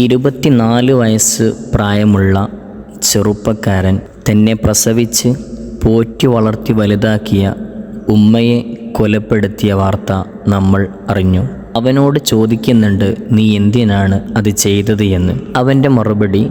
ഇരുപത്തിനാല് വയസ്സ് പ്രായമുള്ള ചെറുപ്പക്കാരൻ തന്നെ പ്രസവിച്ച് പോറ്റി വളർത്തി വലുതാക്കിയ ഉമ്മയെ കൊലപ്പെടുത്തിയ വാർത്ത നമ്മൾ അറിഞ്ഞു. അവനോട് ചോദിക്കുന്നുണ്ട് നീ എന്തിനാണ് അത് ചെയ്തത് എന്ന്? അവന്റെ മറുപടി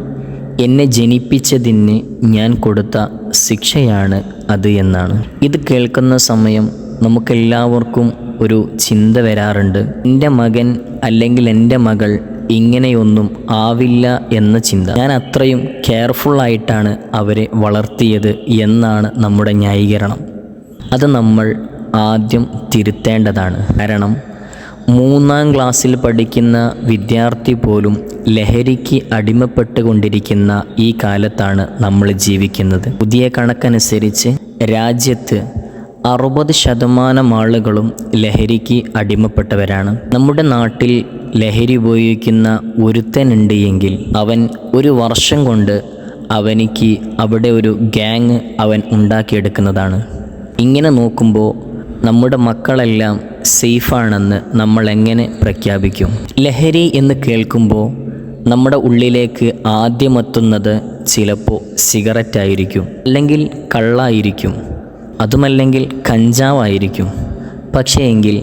എന്നെ ജനിപ്പിച്ചതിന് ഞാൻ കൊടുത്ത ശിക്ഷയാണ് അത് എന്നാണ്. ഇത് കേൾക്കുന്ന സമയം നമുക്കെല്ലാവർക്കും ഒരു ചിന്ത വരാറുണ്ട്. എന്റെ മകൻ അല്ലെങ്കിൽ എന്റെ മകൾ ഇങ്ങനെയൊന്നും ആവില്ല എന്ന ചിന്ത. ഞാൻ അത്രയും കെയർഫുള്ളായിട്ടാണ് അവരെ വളർത്തിയത് എന്നാണ് നമ്മുടെ ന്യായീകരണം. അത് നമ്മൾ ആദ്യം തിരുത്തേണ്ടതാണ്. കാരണം മൂന്നാം ക്ലാസ്സിൽ പഠിക്കുന്ന വിദ്യാർത്ഥി പോലും ലഹരിക്ക് അടിമപ്പെട്ടുകൊണ്ടിരിക്കുന്ന ഈ കാലത്താണ് നമ്മൾ ജീവിക്കുന്നത്. പുതിയ കണക്കനുസരിച്ച് രാജ്യത്ത് അറുപത് ശതമാനം ആളുകളും ലഹരിക്ക് അടിമപ്പെട്ടവരാണ്. നമ്മുടെ നാട്ടിൽ ലഹരി ഉപയോഗിക്കുന്ന ഒരുത്തനുണ്ട് എങ്കിൽ അവൻ ഒരു വർഷം കൊണ്ട് അവനിക്ക് അവിടെ ഒരു ഗ്യാങ് അവൻ ഉണ്ടാക്കിയെടുക്കുന്നതാണ്. ഇങ്ങനെ നോക്കുമ്പോൾ നമ്മുടെ മക്കളെല്ലാം സേഫാണെന്ന് നമ്മൾ എങ്ങനെ പ്രഖ്യാപിക്കും? ലഹരി എന്ന് കേൾക്കുമ്പോൾ നമ്മുടെ ഉള്ളിലേക്ക് ആദ്യമെത്തുന്നത് ചിലപ്പോൾ സിഗരറ്റ് ആയിരിക്കും അല്ലെങ്കിൽ കള്ളായിരിക്കും. അതുമല്ലെങ്കിൽ കഞ്ചാവായിരിക്കും. പക്ഷേ എങ്കിൽ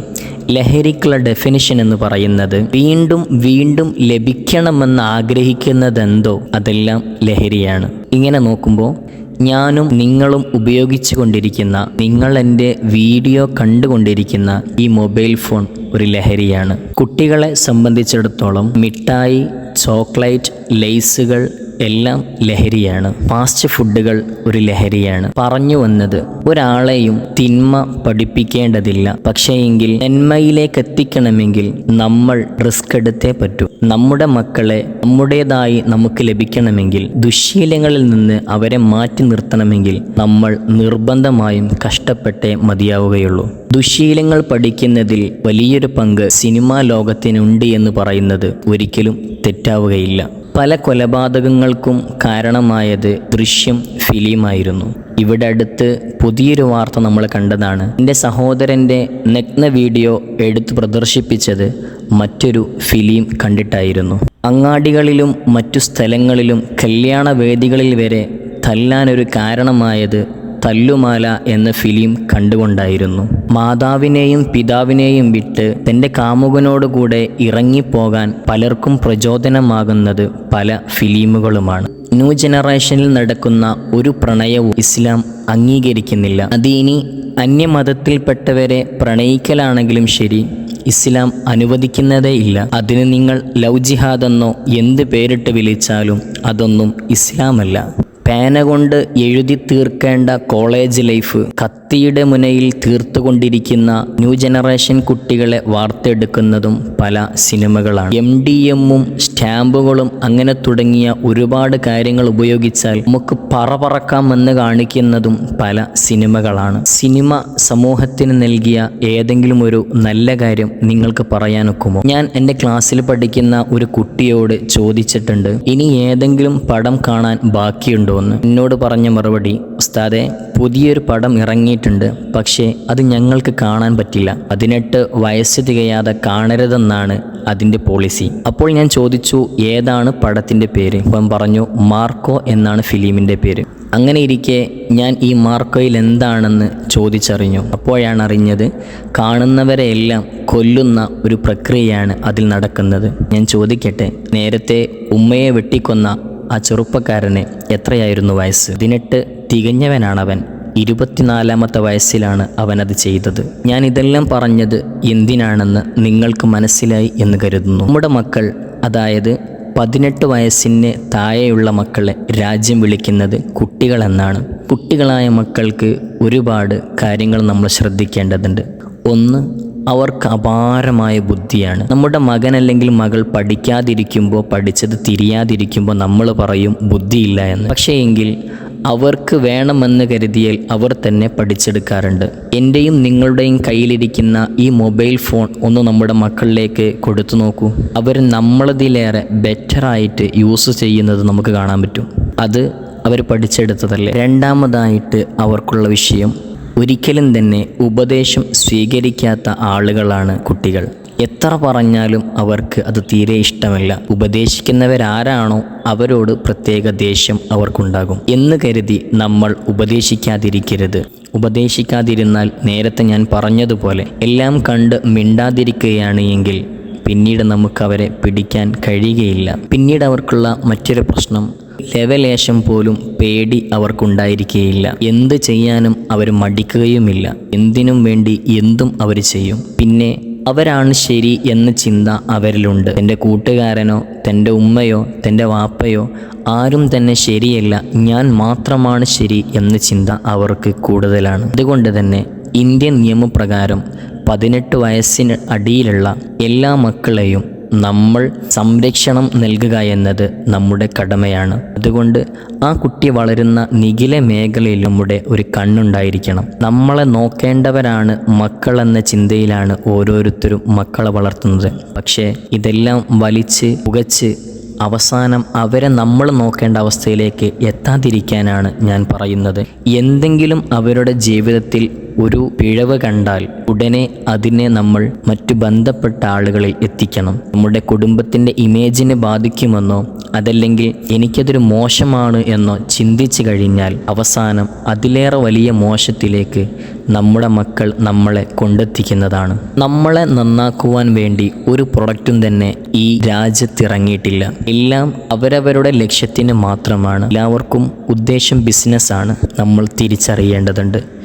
ലഹരിക്കുള്ള ഡെഫിനിഷൻ എന്ന് പറയുന്നത് വീണ്ടും വീണ്ടും ലഭിക്കണമെന്ന് ആഗ്രഹിക്കുന്നതെന്തോ അതെല്ലാം ലഹരിയാണ്. ഇങ്ങനെ നോക്കുമ്പോൾ ഞാനും നിങ്ങളും ഉപയോഗിച്ചു കൊണ്ടിരിക്കുന്ന നിങ്ങൾ എന്റെ വീഡിയോ കണ്ടുകൊണ്ടിരിക്കുന്ന ഈ മൊബൈൽ ഫോൺ ഒരു ലഹരിയാണ്. കുട്ടികളെ സംബന്ധിച്ചിടത്തോളം മിഠായി ചോക്ലേറ്റ് ലേസുകൾ എല്ലാം ലഹരിയാണ്. ഫാസ്റ്റ് ഫുഡുകൾ ഒരു ലഹരിയാണ്. പറഞ്ഞു വന്നത് ഒരാളെയും തിന്മ പഠിപ്പിക്കേണ്ടതില്ല. പക്ഷേ എങ്കിൽ നന്മയിലേക്ക് എത്തിക്കണമെങ്കിൽ നമ്മൾ റിസ്ക് എടുത്തേ പറ്റൂ. നമ്മുടെ മക്കളെ നമ്മുടേതായി നമുക്ക് ലഭിക്കണമെങ്കിൽ ദുശ്ശീലങ്ങളിൽ നിന്ന് അവരെ മാറ്റി നിർത്തണമെങ്കിൽ നമ്മൾ നിർബന്ധമായും കഷ്ടപ്പെട്ടേ മതിയാവുകയുള്ളൂ. ദുശീലങ്ങൾ പഠിക്കുന്നതിൽ വലിയൊരു പങ്ക് സിനിമാ ലോകത്തിനുണ്ട് എന്ന് പറയുന്നത് ഒരിക്കലും തെറ്റാവുകയില്ല. പല കൊലപാതകങ്ങൾക്കും കാരണമായത് ദൃശ്യം ഫിലിമായിരുന്നു. ഇവിടെ അടുത്ത് പുതിയൊരു വാർത്ത നമ്മൾ കണ്ടതാണ്. എന്റെ സഹോദരന്റെ നഗ്ന വീഡിയോ എടുത്തു പ്രദർശിപ്പിച്ചത് മറ്റൊരു ഫിലിം കണ്ടിട്ടായിരുന്നു. അങ്ങാടികളിലും മറ്റു സ്ഥലങ്ങളിലും കല്യാണ വേദികളിൽ വരെ തല്ലാനൊരു കാരണമായത് തല്ലുമാല എന്ന ഫിലിം കണ്ടുകൊണ്ടായിരുന്നു. മാതാവിനെയും പിതാവിനെയും വിട്ട് തന്റെ കാമുകനോടുകൂടെ ഇറങ്ങിപ്പോകാൻ പലർക്കും പ്രചോദനമാകുന്നത് പല ഫിലിമുകളുമാണ്. ന്യൂ ജനറേഷനിൽ നടക്കുന്ന ഒരു പ്രണയവും ഇസ്ലാം അംഗീകരിക്കുന്നില്ല. അത് ഇനി അന്യമതത്തിൽപ്പെട്ടവരെ പ്രണയിക്കലാണെങ്കിലും ശരി ഇസ്ലാം അനുവദിക്കുന്നതേ ഇല്ല. അതിന് നിങ്ങൾ ലവ് ജിഹാദെന്നോ എന്ത് പേരിട്ട് വിളിച്ചാലും അതൊന്നും ഇസ്ലാമല്ല. പേന കൊണ്ട് എഴുതി തീർക്കേണ്ട കോളേജ് ലൈഫ് കത്തിയുടെ മുനയിൽ തീർത്തുകൊണ്ടിരിക്കുന്ന ന്യൂ ജനറേഷൻ കുട്ടികളെ വാർത്തെടുക്കുന്നതും പല സിനിമകളാണ്. എം ഡി എമ്മും സ്റ്റാമ്പുകളും അങ്ങനെ തുടങ്ങിയ ഒരുപാട് കാര്യങ്ങൾ ഉപയോഗിച്ചാൽ നമുക്ക് പറ പറക്കാമെന്ന് കാണിക്കുന്നതും പല സിനിമകളാണ്. സിനിമ സമൂഹത്തിന് നൽകിയ ഏതെങ്കിലും ഒരു നല്ല കാര്യം നിങ്ങൾക്ക് പറയാനൊക്കുമോ? ഞാൻ എന്റെ ക്ലാസ്സിൽ പഠിക്കുന്ന ഒരു കുട്ടിയോട് ചോദിച്ചിട്ടുണ്ട് ഇനി ഏതെങ്കിലും പടം കാണാൻ ബാക്കിയുണ്ടോ? എന്ന് എന്നോട് പറഞ്ഞ മറുപടി ഉസ്താദെ പുതിയൊരു പടം ഇറങ്ങിയിട്ടുണ്ട്. പക്ഷേ അത് ഞങ്ങൾക്ക് കാണാൻ പറ്റില്ല. പതിനെട്ട് വയസ്സ് തികയാതെ കാണരുതെന്നാണ് അതിന്റെ പോളിസി അപ്പോൾ ഞാൻ ചോദിച്ചു ഏതാണ് പടത്തിന്റെ പേര്? അപ്പം പറഞ്ഞു മാർക്കോ എന്നാണ് ഫിലിമിന്റെ പേര്. അങ്ങനെ ഇരിക്കെ ഞാൻ ഈ മാർക്കോയിൽ എന്താണെന്ന് ചോദിച്ചറിഞ്ഞു. അപ്പോഴാണ് അറിഞ്ഞത് കാണുന്നവരെയെല്ലാം കൊല്ലുന്ന ഒരു പ്രക്രിയയാണ് അതിൽ നടക്കുന്നത്. ഞാൻ ചോദിക്കട്ടെ നേരത്തെ ഉമ്മയെ വെട്ടിക്കൊന്ന ആ ചെറുപ്പക്കാരന് എത്രയായിരുന്നു വയസ്സ്? പതിനെട്ട് തികഞ്ഞവനാണവൻ. ഇരുപത്തിനാലാമത്തെ വയസ്സിലാണ് അവനത് ചെയ്തത്. ഞാൻ ഇതെല്ലാം പറഞ്ഞത് എന്തിനാണെന്ന് നിങ്ങൾക്ക് മനസ്സിലായി എന്ന് കരുതുന്നു. നമ്മുടെ മക്കൾ അതായത് പതിനെട്ട് വയസ്സിന് താഴെയുള്ള മക്കളെ രാജ്യം വിളിക്കുന്നത് കുട്ടികളെന്നാണ്. കുട്ടികളായ മക്കൾക്ക് ഒരുപാട് കാര്യങ്ങൾ നമ്മൾ ശ്രദ്ധിക്കേണ്ടതുണ്ട്. ഒന്ന് അവർക്ക് അപാരമായ ബുദ്ധിയാണ്. നമ്മുടെ മകൻ അല്ലെങ്കിൽ മകൾ പഠിക്കാതിരിക്കുമ്പോൾ പഠിച്ചത് തിരിയാതിരിക്കുമ്പോൾ നമ്മൾ പറയും ബുദ്ധിയില്ല എന്ന്. പക്ഷേ എങ്കിൽ അവർക്ക് വേണമെന്ന് കരുതിയാൽ അവർ തന്നെ പഠിച്ചെടുക്കാറുണ്ട്. എന്റെയും നിങ്ങളുടെയും കയ്യിലിരിക്കുന്ന ഈ മൊബൈൽ ഫോൺ ഒന്ന് നമ്മുടെ മക്കളിലേക്ക് കൊടുത്തു നോക്കൂ. അവർ നമ്മളതിലേറെ ബെറ്ററായിട്ട് യൂസ് ചെയ്യുന്നത് നമുക്ക് കാണാൻ പറ്റും. അത് അവർ പഠിച്ചെടുത്തതല്ലേ? രണ്ടാമതായിട്ട് അവർക്കുള്ള വിഷയം ഒരിക്കലും തന്നെ ഉപദേശം സ്വീകരിക്കാത്ത ആളുകളാണ് കുട്ടികൾ. എത്ര പറഞ്ഞാലും അവർക്ക് അത് തീരെ ഇഷ്ടമല്ല. ഉപദേശിക്കുന്നവരാരാണോ അവരോട് പ്രത്യേക ദേഷ്യം അവർക്കുണ്ടാകും. എന്ന് കരുതി നമ്മൾ ഉപദേശിക്കാതിരിക്കരുത്. ഉപദേശിക്കാതിരുന്നാൽ നേരത്തെ ഞാൻ പറഞ്ഞതുപോലെ എല്ലാം കണ്ട് മിണ്ടാതിരിക്കുകയാണ് എങ്കിൽ പിന്നീട് നമുക്ക് അവരെ പിടിക്കാൻ കഴിയുകയില്ല. പിന്നീട് അവർക്കുള്ള മറ്റൊരു പ്രശ്നം ലെവലേശം പോലും പേടി അവർക്കുണ്ടായിരിക്കുകയില്ല എന്ത് ചെയ്യാനും അവർ മടിക്കുകയുമില്ല. എന്തിനും വേണ്ടി എന്തും അവർ ചെയ്യും. പിന്നെ അവരാണ് ശരി എന്ന ചിന്ത അവരിലുണ്ട്. എന്റെ കൂട്ടുകാരനോ തന്റെ ഉമ്മയോ തന്റെ വാപ്പയോ ആരും തന്നെ ശരിയല്ല. ഞാൻ മാത്രമാണ് ശരി എന്ന ചിന്ത അവർക്ക് കൂടുതലാണ്. അതുകൊണ്ട് തന്നെ ഇന്ത്യൻ നിയമപ്രകാരം പതിനെട്ട് വയസ്സിന് അടിയിലുള്ള എല്ലാ മക്കളെയും നമ്മൾ സംരക്ഷണം നൽകുക എന്നത് നമ്മുടെ കടമയാണ്. അതുകൊണ്ട് ആ കുട്ടി വളരുന്ന നിഖില മേഖലയിൽ നമ്മുടെ ഒരു കണ്ണുണ്ടായിരിക്കണം. നമ്മളെ നോക്കേണ്ടവരാണ് മക്കൾ എന്ന ചിന്തയിലാണ് ഓരോരുത്തരും മക്കളെ വളർത്തുന്നത്. പക്ഷേ ഇതെല്ലാം വലിച്ച് പുകച്ച് അവസാനം അവരെ നമ്മൾ നോക്കേണ്ട അവസ്ഥയിലേക്ക് എത്താതിരിക്കാനാണ് ഞാൻ പറയുന്നത്. എന്തെങ്കിലും അവരുടെ ജീവിതത്തിൽ ഒരു പിഴവ് കണ്ടാൽ ഉടനെ അതിനെ നമ്മൾ മറ്റു ബന്ധപ്പെട്ട ആളുകളിൽ എത്തിക്കണം. നമ്മുടെ കുടുംബത്തിന്റെ ഇമേജിനെ ബാധിക്കുമെന്നോ അതല്ലെങ്കിൽ എനിക്കതൊരു മോശമാണ് എന്നോ ചിന്തിച്ചു കഴിഞ്ഞാൽ അവസാനം അതിലേറെ വലിയ മോശത്തിലേക്ക് നമ്മുടെ മക്കൾ നമ്മളെ കൊണ്ടെത്തിക്കുന്നതാണ്. നമ്മളെ നന്നാക്കുവാൻ വേണ്ടി ഒരു പ്രൊഡക്റ്റും തന്നെ ഈ രാജ്യത്തിറങ്ങിയിട്ടില്ല. എല്ലാം അവരവരുടെ ലക്ഷ്യത്തിന് മാത്രമാണ്. എല്ലാവർക്കും ഉദ്ദേശം ബിസിനസ്സാണ്. നമ്മൾ തിരിച്ചറിയേണ്ടതുണ്ട്.